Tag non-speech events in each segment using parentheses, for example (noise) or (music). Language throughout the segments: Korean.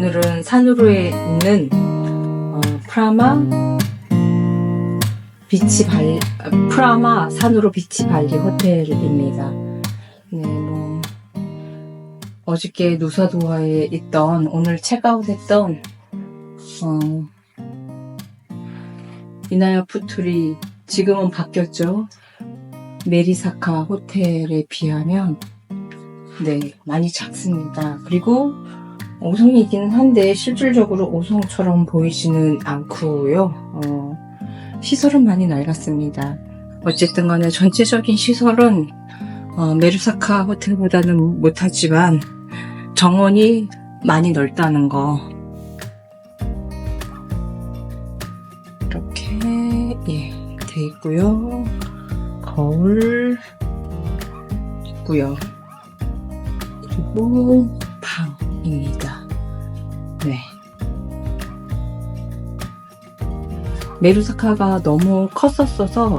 오늘은 산후로에 있는 어, 프라마 비치 아, 프라마 산후로 비치 발리 호텔입니다. 네, 뭐 어저께 누사도화에 있던 오늘 체크아웃했던 어, 이나야 푸투리 지금은 바뀌었죠. 메리사카 호텔에 비하면 네 많이 작습니다. 그리고 5성이기는 한데 실질적으로 5성처럼 보이지는 않고요. 어, 시설은 많이 낡았습니다. 어쨌든 간에 전체적인 시설은 어, 메르사카 호텔보다는 못하지만 정원이 많이 넓다는 거 이렇게 예, 돼 있고요. 거울 있고요. 그리고 방입니다. 메루사카가 너무 컸었어서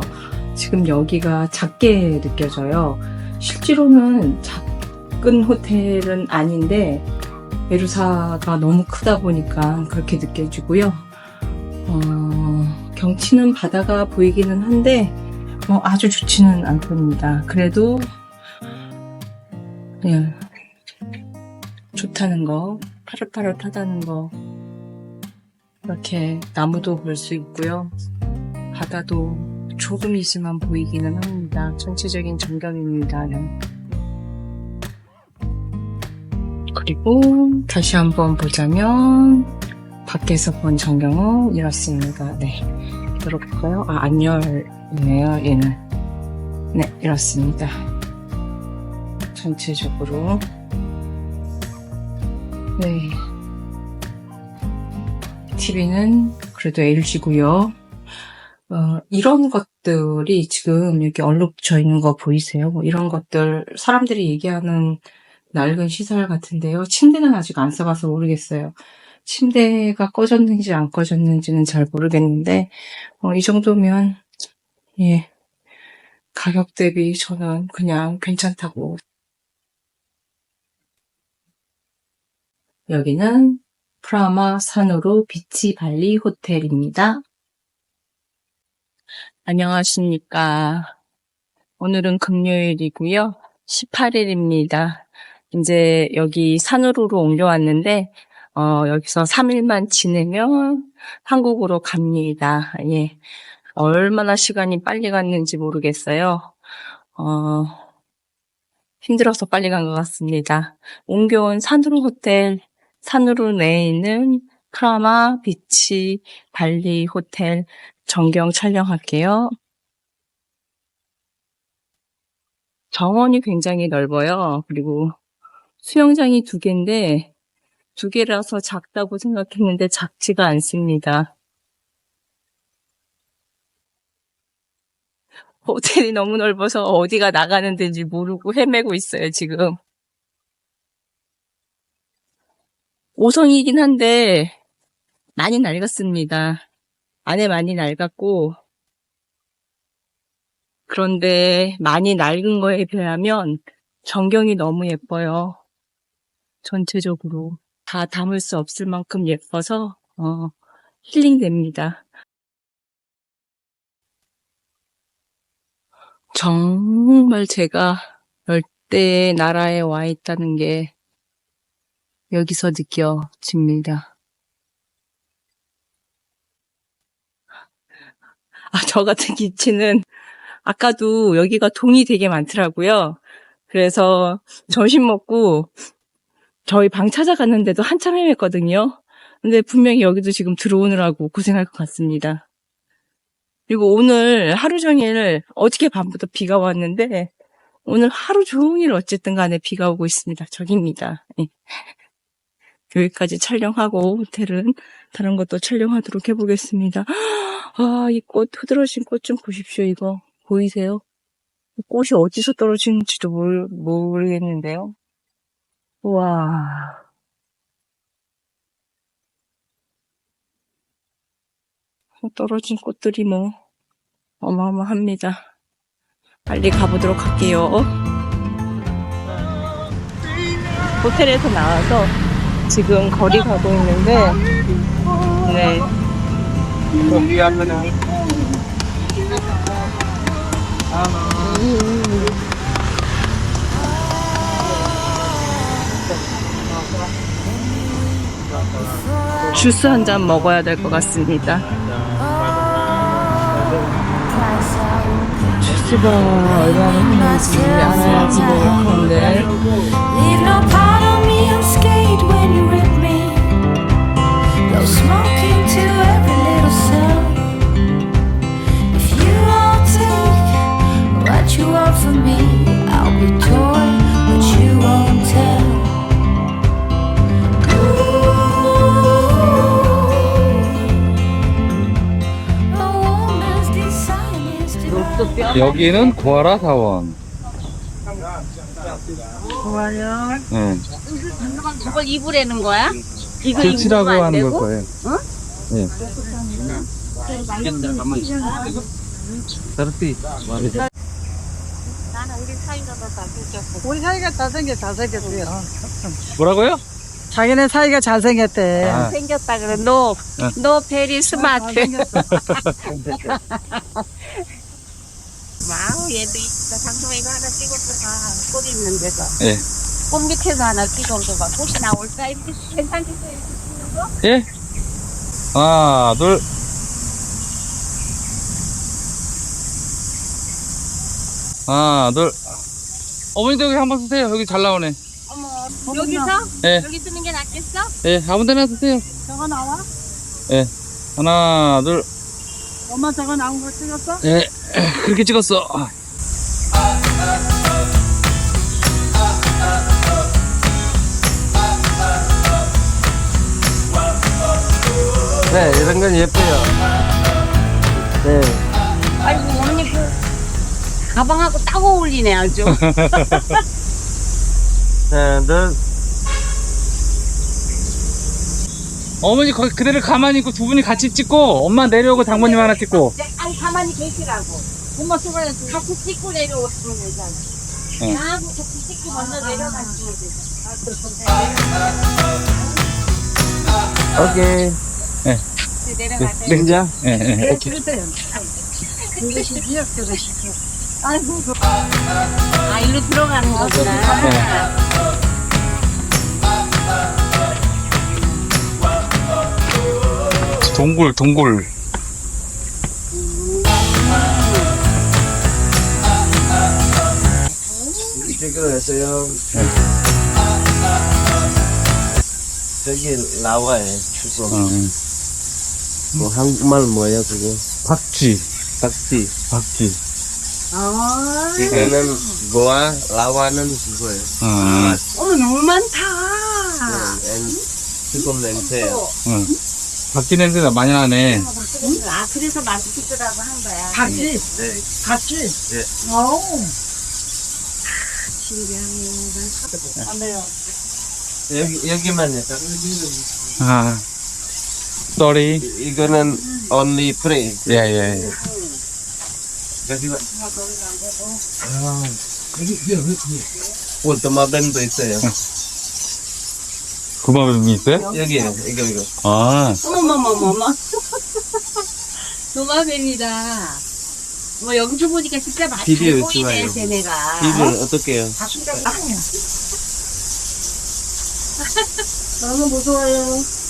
지금 여기가 작게 느껴져요. 실제로는 작은 호텔은 아닌데 메루사가 너무 크다 보니까 그렇게 느껴지고요. 어, 경치는 바다가 보이기는 한데 뭐 아주 좋지는 않습니다. 그래도 예, 좋다는 거, 파릇파릇하다는 거 이렇게 나무도 볼 수 있고요. 바다도 조금이지만 보이기는 합니다. 전체적인 전경입니다. 네. 그리고 다시 한번 보자면 밖에서 본 전경은 이렇습니다. 네. 열어볼까요? 아, 안 열리네요, 얘는. 네, 이렇습니다. 전체적으로. 네. TV는 그래도 LG고요. 어, 이런 것들이 지금 여기 얼룩져 있는 거 보이세요? 뭐 이런 것들 사람들이 얘기하는 낡은 시설 같은데요. 침대는 아직 안 써봐서 모르겠어요. 침대가 꺼졌는지 안 꺼졌는지는 잘 모르겠는데 어, 이 정도면 예 가격 대비 저는 그냥 괜찮다고 여기는 프라마 산으로 비치 발리 호텔입니다. 안녕하십니까. 오늘은 금요일이고요. 18일입니다. 이제 여기 산으로로 옮겨왔는데 어, 여기서 3일만 지내면 한국으로 갑니다. 예. 얼마나 시간이 빨리 갔는지 모르겠어요. 어, 힘들어서 빨리 간 것 같습니다. 옮겨온 산으로 호텔 산으로 내에 있는 크라마 비치 발리 호텔 전경 촬영할게요. 정원이 굉장히 넓어요. 그리고 수영장이 두 개인데 두 개라서 작다고 생각했는데 작지가 않습니다. 호텔이 너무 넓어서 어디가 나가는 데인지 모르고 헤매고 있어요, 지금. 5성이긴 한데 많이 낡았습니다. 안에 많이 낡았고 그런데 많이 낡은 거에 비하면 전경이 너무 예뻐요. 전체적으로 다 담을 수 없을 만큼 예뻐서 어, 힐링됩니다. 정말 제가 열대 나라에 와 있다는 게 여기서 느껴집니다. 아, 저 같은 기치는 아까도 여기가 동이 되게 많더라고요. 그래서 점심 먹고 저희 방 찾아갔는데도 한참 헤맸거든요. 근데 분명히 여기도 지금 들어오느라고 고생할 것 같습니다. 그리고 오늘 하루 종일 어저께 밤부터 비가 왔는데 오늘 하루 종일 어쨌든 간에 비가 오고 있습니다. 저기입니다. 예. 여기까지 촬영하고 호텔은 다른 것도 촬영하도록 해보겠습니다. (gasps) 아, 이 꽃, 흐드러진 꽃 좀 보십시오, 이거. 보이세요? 꽃이 어디서 떨어지는지도 모르, 모르겠는데요. 우와. 떨어진 꽃들이 뭐, 어마어마합니다. 빨리 가보도록 할게요. 호텔에서 나와서 지금 거리 가고 있는데, 네. 주스 한 잔 먹어야 될 것 같습니다. 주스가 얼마나 힘든지 알아야지 먹을 건데. 여기는 고아라 사원. 좋아요. 응. 저걸 입으라는 거야? 이거 끝이라고 입으면 안 하는 걸 되고? 거예요. 예. 다르티. 나는 우리 사이가 더 잘생겼고 우리 사이가 잘생겨 잘생겼어요. 뭐라고요? 자기네 사이가 잘생겼대. 아. 생겼다 그래 노, 노 베리 스마트 (laughs) 와우 얘도 있다 장소에 이거 하나 찍어서 가꽃 있는 데서 예. 꽃 밑에서 하나 가 꽃이 나올까 이렇게 괜찮겠어요 이렇게 찍는 거? 예. 하나, 둘. 하나, 둘. 어머니도 여기 한번 쓰세요. 여기 잘 나오네. 어머 여기서? 예. 여기 쓰는 게 낫겠어? 예, 아무 데나 쓰세요. 저거 나와? 예. 하나, 둘. 엄마 저거 나온 거 찍었어? 예. (clears throat) 그렇게 찍었어. 네, 이런 건 예뻐요. 네. 아이고 언니 그 가방하고 딱 어울리네 아주 (laughs) 네, 너, 어머니 거기 그대로 가만히 있고 두 분이 같이 찍고 엄마 내려오고 장모님 하나 찍고. 아니 가만히 계시라고 엄마 찍어야지 같이 찍고 내려오시면 되잖아 응. 나하고 같이 찍고 먼저 내려가시면 되잖아 오케이. 내려가세요 등장. 예, 예. 오케이. 그것이 지역 그것이. 아이고 아 일로 들어가는 거구나 네. 동굴, 동굴. 찍어냈어요. 저기 나와요. 어, 응. 뭐, 한국말 뭐예요, 그거? 박쥐. 박쥐. 박쥐. 아 이거는 고아, 라와는 그거예요. 어, 어머 너무 많다 엔, 지금 냄새요. 응. 박쥐 냄새가 많이 나네. 아 그래서 맛있더라고 한 거야 같이 네. 같이. 예. 어우. 여기, 여기만요. 아, sorry. 이- 이거는 only. 예, 예, 예. 여기 봐. 아, 오토마벤도 있어요. 구마뱀이 있어요? 여기요, 이거, 이거. 아, 어머머머머머 (laughs) 도마뱀이다 뭐 여기서 보니까 진짜 비디오 보이네. 쟤네가 이거 어떻게 해요? 너무 무서워요.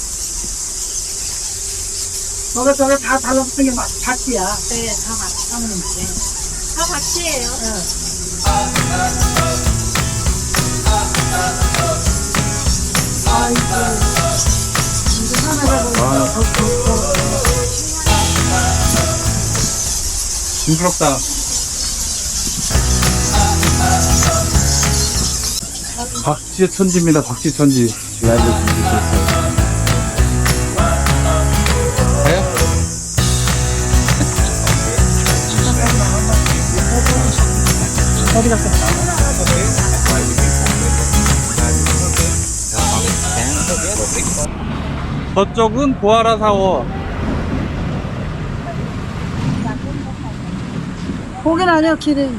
저거 저거 다 달라붙은 게 막- 같이야. 네, 다 같이 데다 같이예요. 징그럽다. 박쥐의 천지입니다, 박쥐 천지. 나도 준 어디 갔어? 저쪽은 보아라 사워. 거긴 아니야 길이.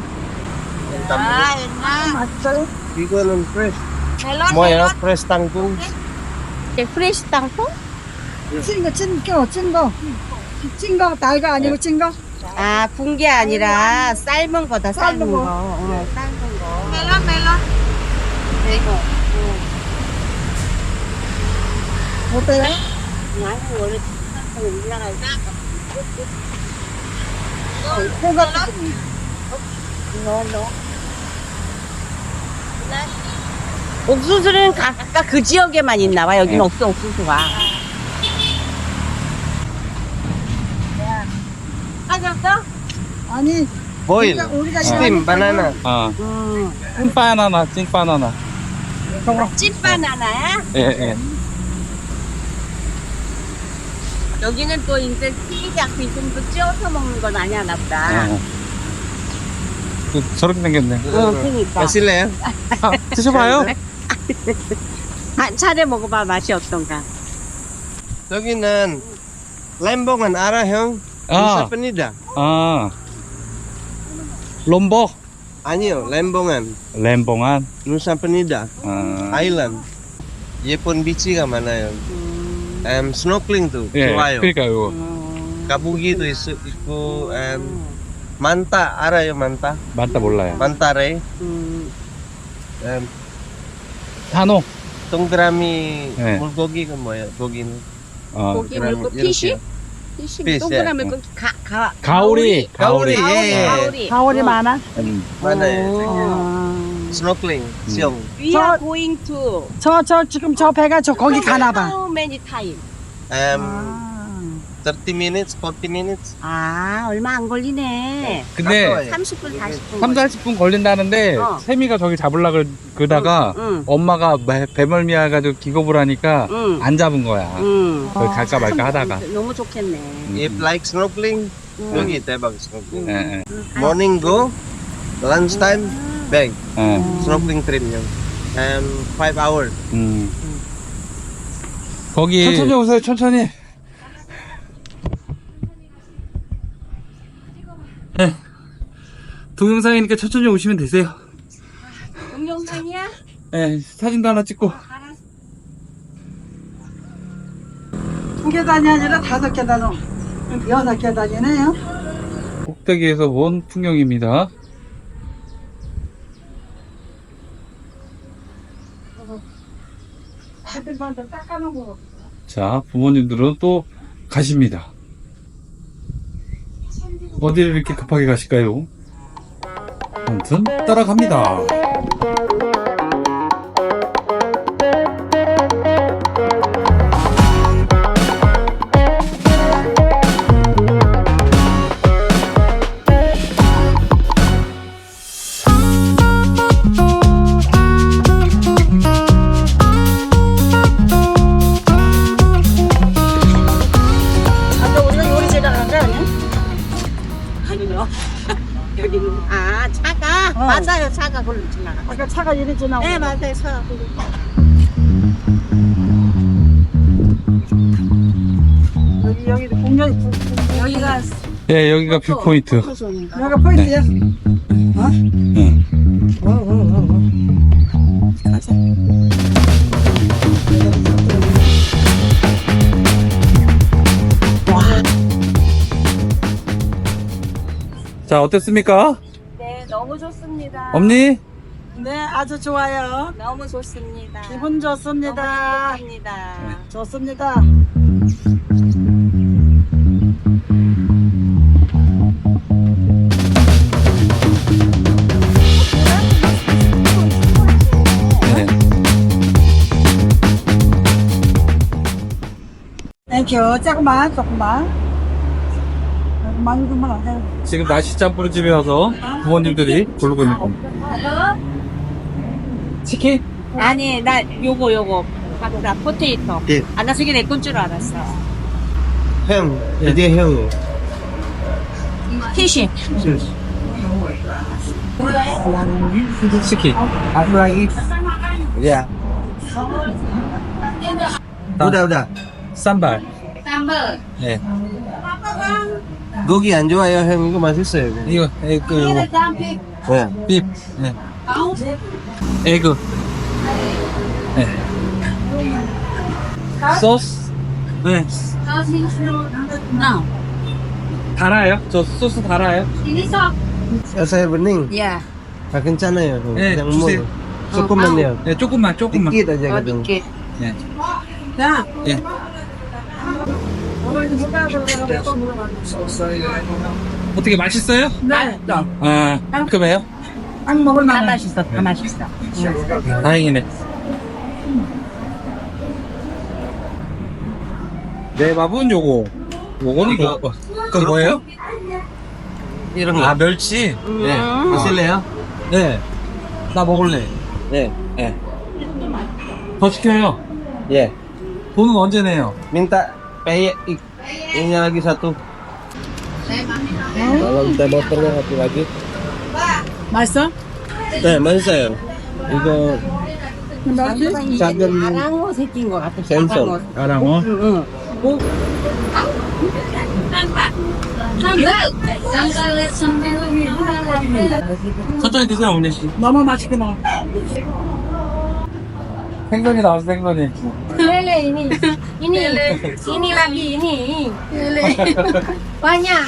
아, 옛날. 맛있어요? 이거는 프레스. 멜론, 뭐예요? 멜론. 프레스 땅콩? 이게 프레시 땅콩? 찐 거, 찐 거, 찐 거. 찐 거, 날가 아니고 찐 거. 아, 군게 아니라 삶은 거다, 삶은 삶은 거. 거. 어, 삶은 거. 멜론, 멜론. 이거. 어때요? 원래 올라가야 호가 너, 너. 옥수수는 각각 그 지역에만 있나 봐. 여기는 없어, 옥수수가. 아니. 우리가, 우리가 Steam banana. 아, 음. 찐바나나, 찐바나나. 찐바나나야? 예, 예. 여기는 또 이제 튀기지 않고 좀더 찌어서 먹는 건 아니야, 보다. 어. 그, 저렇게 생겼네. 어, 그니까. Yan. 아, 드셔봐요. (laughs) 한 차례 먹어봐, 맛이 어떤가. 여기는 lembongan ara 형. 아, 사파니다. 아, 롬복. 아니요, 렘봉안. 렘봉안. 누사파니다. 아. 아일랜드. 예쁜 비치가 많아요. 음, 스노클링도 예, 좋아요. 그러니까요. 음. 가부기도 있, 있고, 음, 만타 알아요, 만타? 맞다 몰라요. 만타래. 음, 음, 음. 산호. 동그라미 네. 물고기가 뭐예요? 고기는. 아, 고기 물고 동그라미 이렇게. 피쉬? 20 동그라미 거기 가, 가. 가오리. 가오리. 예, 예. 가오리. 가오리 어. 많아? 음, 많아요. 어. 음. 스노클링, 음. 수영. We are going to 저, 저, 지금 저 배가 저 거기 가나봐. How many time? 음, 30 minutes, 40 minutes. 아, 얼마 안 걸리네. 근데 가까워요. 30분, 40분. 3, 40분 걸린다는데 어. 세미가 저기 잡으려 그- 그러다가 응, 엄마가 배- 배멀미 해가지고 기겁을 하니까 응, 안 잡은 거야. 응. 거기 갈까 말까 하다가. 너무 좋겠네. If like snorkeling, 응. 여기 대박 snorkeling. 예, 예, Morning go, lunch time, back. 예. Snorkeling trip yun. Um, 5 hour. 음. 거기 천천히 오세요, 천천히. 네. 동영상이니까 천천히 오시면 되세요. 동영상이야? 네, 사진도 하나 찍고. 두 계단이 아니라 다섯 계단, 여섯 계단이네요. 꼭대기에서 본 풍경입니다. 자, 부모님들은 또 가십니다. 어디를 이렇게 급하게 가실까요? 아무튼 따라갑니다. 차가 걸로 지나가. 아까 차가 이리 지나고. 네, 맞아요, 차가 걸로. 여기, 여기 공연, 여기가 예, 여기가 뷰포인트. 포토존인가? 여기가 포인트야. 어? 응. 어, 어, 어, 어. 자, 어땠습니까? 엄니? 네, 아주 좋아요. 너무 좋습니다. 기분 좋습니다. 좋습니다. 좋습니다. 네. 땡큐. 조금만, 조금만. 많이 안 돼. 지금 날씨 짬뿌리 집에 와서 부모님들이 고르고 있는 겁니다. 치킨? 아니, 나 요거, 요거. 아까 포테이토. 예. 아, 나 저게 내 건 줄 알았어. Hem, jadi hem. 티시. 치킨. Lagi. Ya. Udah, udah. 쌈발. 네. Gogi 안 좋아요, 형. 이거 맛있어요. 이거, 에그, 이거. 네. 빕. 네. 에그. 네. 소스? 네. 달아요? 저 소스 달아요? Saya bening. 야. Ah, kencana ya. Eh, Yang susi. mulu. Cukuman ya. 네, 조금만, 조금만. Dikit aja gitu. 네. 자, 예. 어떻게 맛있어요? 네. 아, 깔끔해요? 딱 먹을 다 만한. 맛있어, 다 맛있어. 다행이네. 내 밥은 요거. 요거는 뭐, 그 뭐예요? Ireng 아, 멸치? 네. 하실래요? 네. 나 먹을래. 네. 네. 더 시켜요. 예. 돈은 언제 내요? Peye ik. Ini lagi satu. Kalau minta motornya satu lagi. 맛있어? 네, 맛있어요. 이거 작은 아랑어 새끼인 것 같아. 생선. 아랑어? 응, 응. 천천히 드세요, 어머니. 너무 맛있게 먹어. 생선이 나왔어, 생선이. Ini, ini lagi ini. Lele, (laughs) banyak.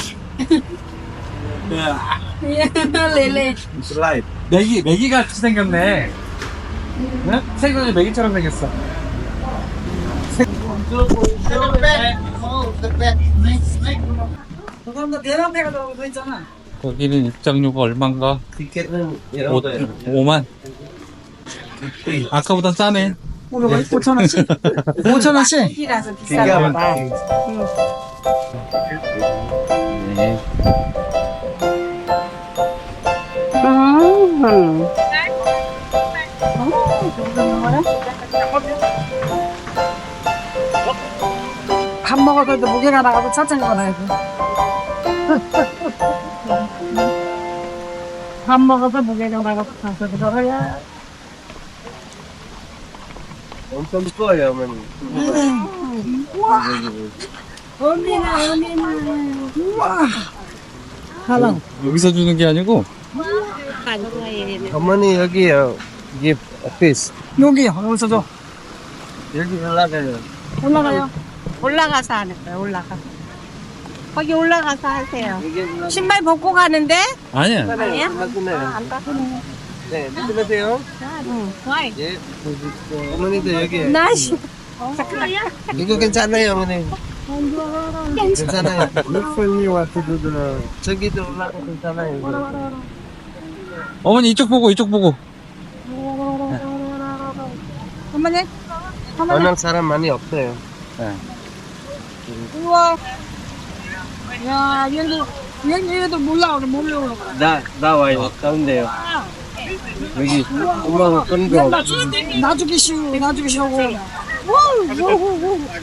Lele. Slide. 메기, 메기 같이 생겼네. 네? 생선이 메기처럼 생겼어. 있잖아. 여기는 입장료가 얼만가? Ya 오, udah ya. 5만. 아까보단 싸네. 오늘 5천 원씩. (laughs) 5천 원씩. 이라서 거 봐. 음. 밥 먹어도 무게가 나가고 자전거 나야지. 밥 먹어서 무게가 나가고 자전거 나 야. Untung ko ya, man. 하랑. 여기서 주는 게 아니고 어머니 여기요. Give a piece. 여기 여기서도 여기 올라가요. 올라가요. 올라가서 하는 거야, 올라가. 거기 올라가서 하세요. 신발 벗고 가는데? 아니야. 아니야? 안 닦으네요. 네? 응, 좋아요. 예. 어머니도 여기. 나시. 이거 괜찮아요, 어머니. 괜찮아요. Do (laughs) the. 저기도 올라가 괜찮아요. 어머니 이쪽 보고 이쪽 보고. 어머니. 오늘 사람 많이 없어요. 우와. 야, 얘도 얘 얘도 몰라 오늘 몰라 오는 거야. 나 나와요. 가운데요. 여기 엄마가 끈 거. 놔주기 쉬우, 놔주기 쉬우고.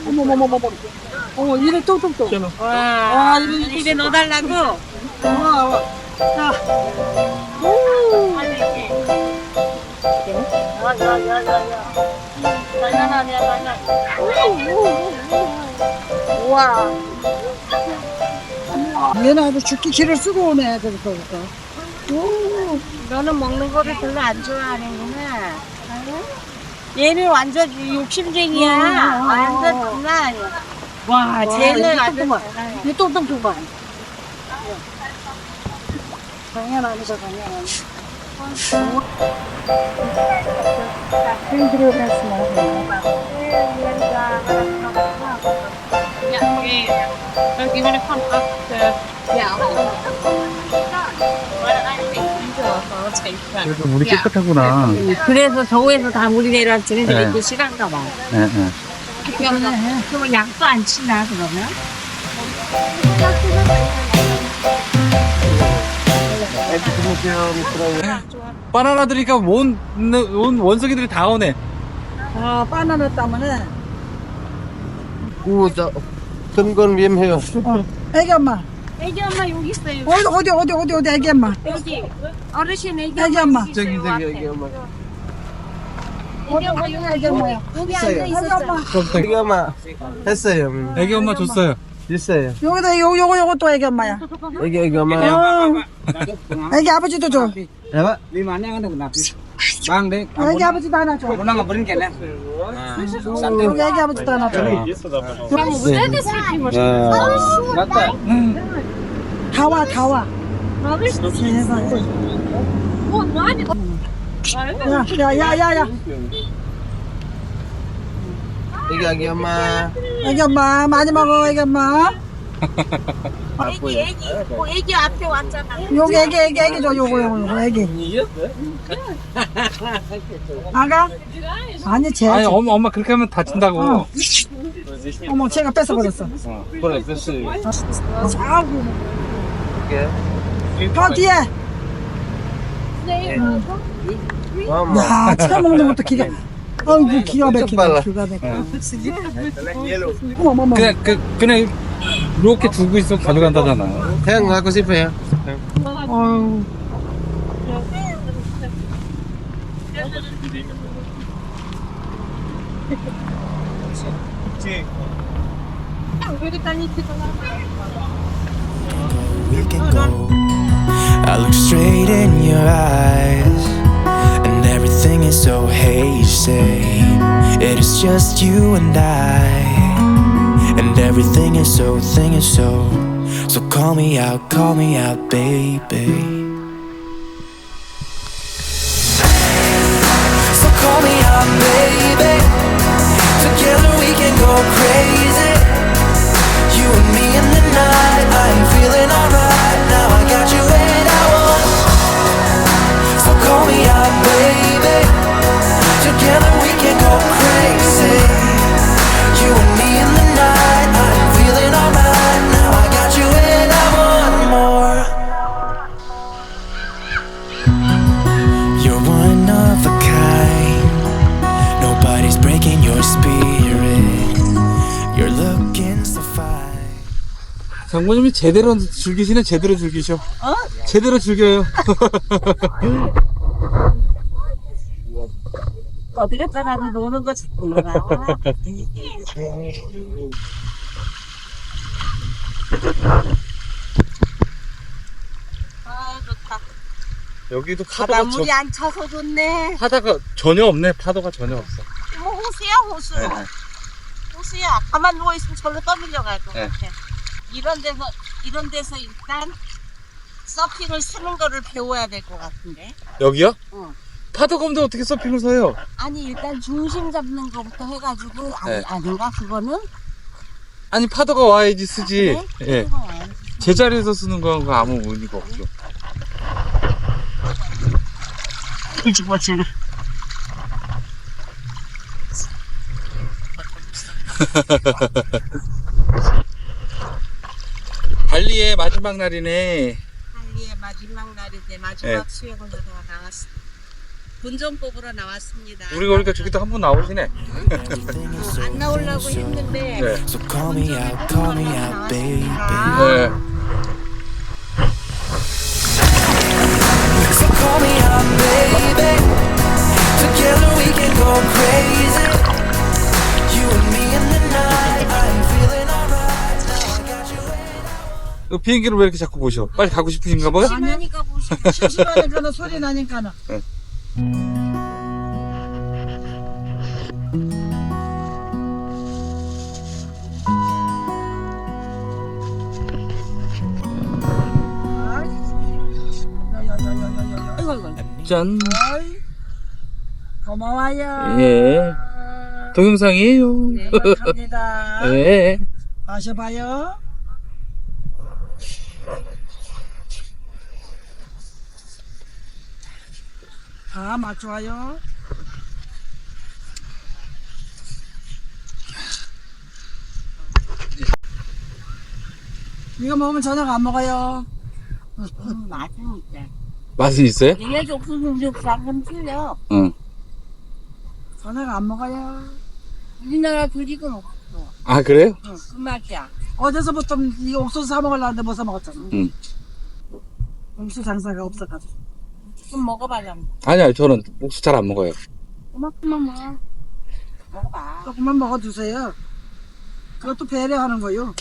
어머머머머머. 어머, 이래 톡톡톡. 와, 와, 이래 입에 넣어달라고? 와, 와. 자. 와. 얘는 아주 죽기 기를 쓰고 오네, 저기서. 너는 먹는 거를 별로 안 좋아하는구나. 얘는 완전 욕심쟁이야. 완전 장난 아니야. 와, 쟤는 아주 이 똑똑똑한. 당연하죠, 당연하죠. 그래도 물이 깨끗하구나. 그래서 저에서 다 물이 내려왔지. 근데 네. 이게 싫은가 봐. 예, 예. 그러면 약도 안 치나, 그러면? 바나나 드니까 온, 온 원숭이들이 다 오네. 아, 바나나 따면은, 우저 큰 건 위험해요. 애기 엄마. 애기 엄마 여기 있어요. 어디, 어디, 어디, 어디, 어디, 애기 엄마. 여기 어르신 애기 애기 엄마. 저기 저기 여기 엄마. 어디, 어디, 애기 엄마야. 여기 앉아 애기 엄마. 여기 엄마 했어요. 애기 엄마 줬어요. 있어요. 여기다, 요, 요거, 요거 또 애기 엄마야. 여기 여기 엄마요. 어. 애기 아버지도 줘. Pak. Bang deh. 애기 아버지 도 하나 줘. Pernah ngabarin kalian? 여기 애기 아버지도 하나 줘. 다 와, 다 와. 세상에. 야, 야, 야, 야. Tiga lagi ama. 애기 엄마, 많이 먹어, 애기 엄마. 애기 애기 뭐 애기 앞에 왔잖아 요거 애기, 애기, 애기 줘, 요거, 요거, 요거, 애기. 아가? 아니, 쟤. 아니 엄마 엄마 그렇게 하면 다친다고. 어. 어머, 쟤가 뺏어버렸어. 어, 그래, 됐지. 더 뒤에. Mama. 야, 차 먹는 것도 기가. 아이고, 기가 cepatlah. 기가 막히다. 어머, 어머, 어머. 그냥 그 그냥 이렇게 두고 있어 가져간다잖아. 어휴. we can go. I look straight in your eyes, everything hey so hazy. It is just you and I, and everything is so, thing is so. So call me out, call me out, baby. 제대로 즐기시네 제대로 즐기셔. 어? 제대로 즐겨요. 어디 갔다가 노는 거 자꾸 놀아 아 좋다 여기도 파도가 바닷물이 저, 안 차서 좋네 파도가 전혀 없네. 파도가 전혀 없어. 뭐 호수야 호수 네. 호수야 가만 누워있으면 절로 떠밀려 갈 것 네. 같아 이런 데서 이런 데서 일단 서핑을 쓰는 거를 배워야 될 것 같은데 여기요? 응. 파도가 없는데 어떻게 서핑을 서요? 아니 일단 중심 잡는 거부터 해가지고 아니, 네. 아닌가 그거는 아니 파도가 와야지 쓰지. 아, 그래? 예. 와야지. 제자리에서 쓰는 건 아무 의미가 없죠. 뒤집어 (laughs) 지금 (laughs) (laughs) 발리의 마지막 날이네. 할리의 마지막 날인데 마지막 수영을 하러 나왔어 본전 뽑으러 나왔습니다 우리가 그러니까 저기도 한 분 나오시네. 안 나오려고 했는데 네. so call me out, call me out, baby. 네. So call me out, baby. Together we can go crazy. 그 비행기를 왜 이렇게 자꾸 보셔? 빨리 가고 싶으신가 봐요? 심하니까 보시고 심심하니까는 소리 나니까는. 짠. 고마워요. 예. 동영상이에요. 네, 감사합니다. (laughs) 예. 마셔봐요. 아, 맛 좋아요. 이거 먹으면 저녁 안 먹어요. 음, 맛은 있어요? 얘네 옥수수 육상은 틀려 응. 저녁 안 먹어요. 우리나라 조직은 없어 아 그래요? 응, 그 맛이야 어제서부터 이 옥수수 사 먹으려는데 못 사 먹었잖아. 응. 옥수수 장사가 없어가지고. 좀 먹어봐라 아니요 저는 옥수 잘 안 먹어요. 그만큼만 먹어 먹어봐 조금만 먹어주세요. 그것도 배려하는 거요.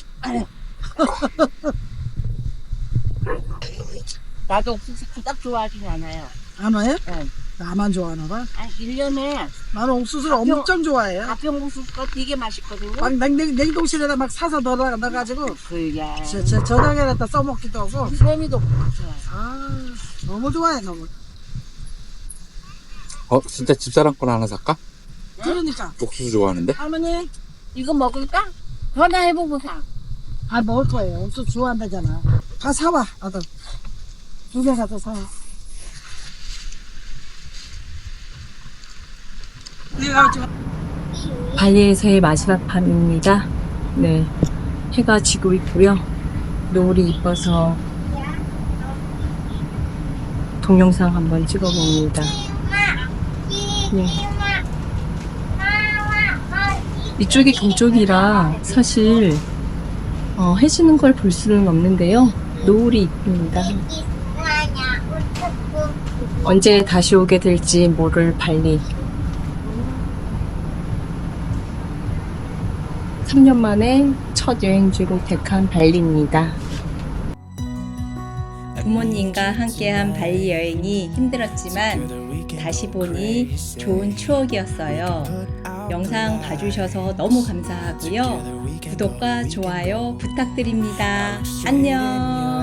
나도 옥수수 그닥 좋아하진 않아요 안 와요? 응. 나만 좋아하나 봐. 아, 1년에 나는 옥수수를 가평- 엄청 좋아해요. 가평국수가 되게 맛있거든요. 막 냉, 냉동실에다 막 사서 넣어, 넣어가지고 그게 저, 저, 저녁에다 써먹기도 하고 수염이도 좋아요. 아 너무 좋아해 너무 어, 진짜 집사람 건 하나 살까? 그러니까 옥수수 좋아하는데? 할머니 이거 먹을까? 전화해보고 사. 아 먹을 거예요 옥수수 좋아한다잖아 가 사와 아들 두개 가서 사와 내가 좀 발리에서의 마지막 밤입니다. 네. 해가 지고 있고요. 노을이 이뻐서 동영상 한번 찍어봅니다. 네. 이쪽이 동쪽이라 사실 어, 해지는 걸 볼 수는 없는데요. 노을이 이쁩니다. 언제 다시 오게 될지 모를 발리. 3년 만에 첫 여행지로 택한 발리입니다. 부모님과 함께한 발리 여행이 힘들었지만 다시 보니 좋은 추억이었어요. 영상 봐주셔서 너무 감사하고요. 구독과 좋아요 부탁드립니다. 안녕.